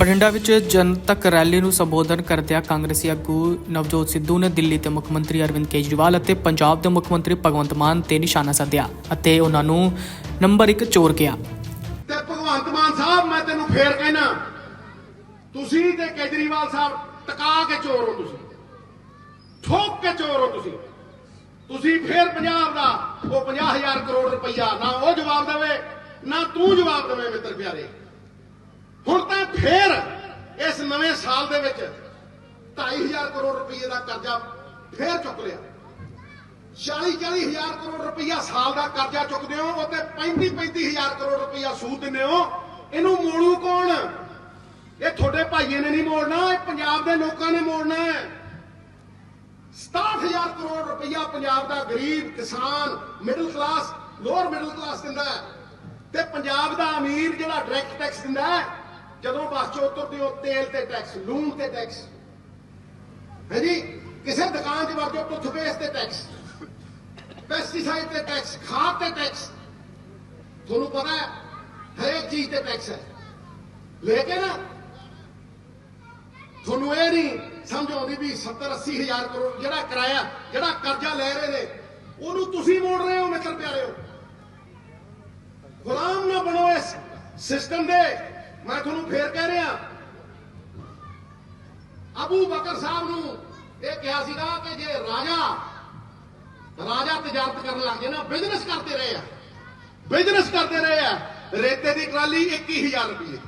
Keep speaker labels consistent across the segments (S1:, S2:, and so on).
S1: ਬਠਿੰਡਾ ਵਿੱਚ ਜਨਤਕ ਰੈਲੀ ਨੂੰ ਸੰਬੋਧਨ ਕਰਦਿਆਂ ਕਾਂਗਰਸੀ ਆਗੂ ਨਵਜੋਤ ਸਿੱਧੂ ਨੇ ਦਿੱਲੀ ਦੇ ਮੁੱਖ ਮੰਤਰੀ ਅਰਵਿੰਦ ਕੇਜਰੀਵਾਲ ਅਤੇ ਪੰਜਾਬ ਦੇ ਮੁੱਖ ਮੰਤਰੀ ਭਗਵੰਤ ਮਾਨ ਤੇ ਨਿਸ਼ਾਨਾ ਸਾਧਿਆ ਅਤੇ ਉਹਨਾਂ ਨੂੰ ਨੰਬਰ 1 ਚੋਰ ਕਿਹਾ।
S2: ਤੇ ਭਗਵੰਤ ਮਾਨ ਸਾਹਿਬ, ਮੈਂ ਤੈਨੂੰ ਫੇਰ ਕਹਿਣਾ ਤੁਸੀਂ ਤੇ ਕੇਜਰੀਵਾਲ ਸਾਹਿਬ ਟਕਾ ਕੇ ਚੋਰ ਹੋ ਤੁਸੀਂ। ਠੋਕ ਕੇ ਚੋਰ ਹੋ ਤੁਸੀਂ। ਤੁਸੀਂ ਫੇਰ ਪੰਜਾਬ ਦਾ, ਉਹ 50000 ਕਰੋੜ ਰੁਪਈਆ ਨਾ ਉਹ ਜਵਾਬ ਦੇਵੇ, ਨਾ ਤੂੰ ਜਵਾਬ ਦੇਵੇਂ ਮਿੱਤਰ ਪਿਆਰੇ। ਹੁਣ ਤਾਂ ਫੇਰ ਇਸ ਨਵੇਂ ਸਾਲ ਦੇ ਵਿੱਚ 2500 ਕਰੋੜ ਰੁਪਏ ਦਾ ਕਰਜ਼ਾ ਫੇਰ ਚੁੱਕ ਲਿਆ। 40 40 ਹਜ਼ਾਰ ਕਰੋੜ ਰੁਪਈਆ ਸਾਲ ਦਾ ਕਰਜ਼ਾ ਚੁੱਕਦੇ ਹੋ ਉਹ ਤੇ 35 35 ਹਜ਼ਾਰ ਕਰੋੜ ਰੁਪਇਆ ਸੂਦ ਦਿੰਦੇ ਹੋ। ਇਹਨੂੰ ਮੋੜੂ ਕੌਣ? ਇਹ ਤੁਹਾਡੇ ਭਾਈਏ ਨੇ ਨਹੀਂ ਮੋੜਨਾ, ਇਹ ਪੰਜਾਬ ਦੇ ਲੋਕਾਂ ਨੇ ਮੋੜਨਾ ਹੈ। 67000 ਕਰੋੜ ਰੁਪਈਆ ਪੰਜਾਬ ਦਾ ਗਰੀਬ, ਕਿਸਾਨ middle class lower middle class ਦਿੰਦਾ ਹੈ। ਤੇ ਪੰਜਾਬ ਦਾ ਅਮੀਰ ਜਿਹੜਾ ਡਾਇਰੈਕਟ ਟੈਕਸ ਦਿੰਦਾ ਹੈ ਜਦੋਂ ਬੱਸ ਚੋਂ ਉਤਰਦੇ ਹੋ, ਤੇਲ ਤੇ ਟੈਕਸ ਲੂਣ ਤੇ ਟੈਕਸ ਹੈ ਜੀ? ਕਿਸੇ ਦੁਕਾਨ 'ਚ ਵੜ ਟੁੱਥਪੇਸਟ ਤੇ ਟੈਕਸ ਪੈਸਟੀਸਾਈਡ ਤੇ ਟੈਕਸ ਖਾਦ ਤੇ ਟੈਕਸ ਤੁਹਾਨੂੰ ਪਤਾ ਹੈ, ਹਰੇਕ ਚੀਜ਼ ਤੇ ਟੈਕਸ ਹੈ। ਲੇਕਿਨ ਤੁਹਾਨੂੰ ਇਹ ਨਹੀਂ ਸਮਝ ਆਉਂਦੀ ਵੀ 70 80 ਹਜ਼ਾਰ ਕਰੋੜ ਜਿਹੜਾ ਕਿਰਾਇਆ, ਜਿਹੜਾ ਕਰਜ਼ਾ ਲੈ ਰਹੇ ਨੇ, ਉਹਨੂੰ ਤੁਸੀਂ ਮੋੜ ਰਹੇ ਹੋ, ਮਿੱਤਰ ਪਿਆਰਿਓ। ਗੁਲਾਮ ਨਾ ਬਣੋ ਇਸ ਸਿਸਟਮ ਦੇ। ਮੈਂ ਤੁਹਾਨੂੰ ਫੇਰ ਕਹਿ ਰਿਹਾ, ਅਬੂ ਬਕਰ ਸਾਹਿਬ ਨੂੰ ਇਹ ਕਿਹਾ ਸੀਗਾ ਕਿ ਜੇ ਰਾਜਾ ਰਾਜਾ ਤਜਾਰਤ ਕਰਨ ਲੱਗ ਜੇ ਨਾ ਬਿਜ਼ਨਸ ਕਰਦੇ ਰਹੇ ਆ। ਬਿਜ਼ਨਸ ਕਰਦੇ ਰਹੇ ਆ, ਰੇਤੇ ਦੀ ਟਰਾਲੀ 21000 ਰੁਪਏ।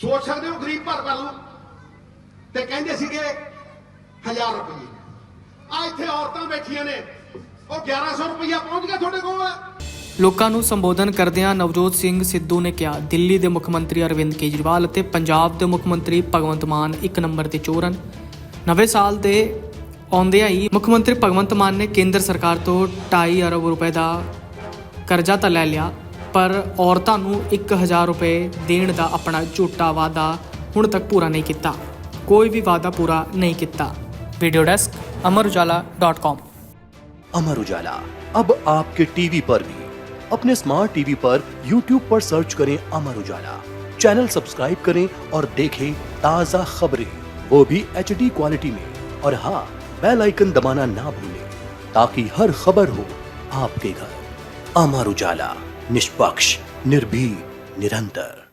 S2: ਸੋਚ ਸਕਦੇ ਹੋ ਗਰੀਬ ਭਰ ਕਰ ਲੂ ਤੇ ਕਹਿੰਦੇ ਸੀਗੇ 1000 ਰੁਪਏ। ਆ ਇੱਥੇ ਔਰਤਾਂ ਬੈਠੀਆਂ ਨੇ, ਉਹ 1100 ਰੁਪਇਆ ਪਹੁੰਚ ਗਿਆ ਤੁਹਾਡੇ ਕੋਲ।
S1: ਲੋਕਾਂ ਨੂੰ ਸੰਬੋਧਨ ਕਰਦਿਆਂ ਨਵਜੋਤ ਸਿੰਘ ਸਿੱਧੂ ਨੇ ਕਿਹਾ ਦਿੱਲੀ ਦੇ ਮੁੱਖ ਮੰਤਰੀ ਅਰਵਿੰਦ ਕੇਜਰੀਵਾਲ ਅਤੇ ਪੰਜਾਬ ਦੇ ਮੁੱਖ ਮੰਤਰੀ ਭਗਵੰਤ ਮਾਨ ਇੱਕ ਨੰਬਰ ਤੇ ਚੋਰ ਹਨ ਨਵੇਂ ਸਾਲ ਦੇ ਆਉਂਦਿਆਂ ਹੀ ਮੁੱਖ ਮੰਤਰੀ ਭਗਵੰਤ ਮਾਨ ਨੇ ਕੇਂਦਰ ਸਰਕਾਰ ਤੋਂ 2.5 ਅਰਬ ਰੁਪਏ ਦਾ ਕਰਜ਼ਾ ਤਾਂ ਲੈ ਲਿਆ ਪਰ ਔਰਤਾਂ ਨੂੰ 1000 ਰੁਪਏ ਦੇਣ ਦਾ ਆਪਣਾ ਝੂਠਾ ਵਾਅਦਾ ਹੁਣ ਤੱਕ ਪੂਰਾ ਨਹੀਂ ਕੀਤਾ ਕੋਈ ਵੀ ਵਾਅਦਾ ਪੂਰਾ ਨਹੀਂ ਕੀਤਾ ਵੀਡੀਓ ਡੈਸਕ amarujala.com
S3: अमर उजाला अब आपके टीवी पर भी अपने स्मार्ट टीवी पर यूट्यूब पर सर्च करें अमर उजाला। चैनल सब्सक्राइब करें और देखें ताज़ा खबरें। वो भी HD क्वालिटी में। और हाँ बेल आइकन दबाना ना भूलें, ताकि हर खबर हो आपके घर। अमर उजाला, निष्पक्ष निर्भी निरंतर।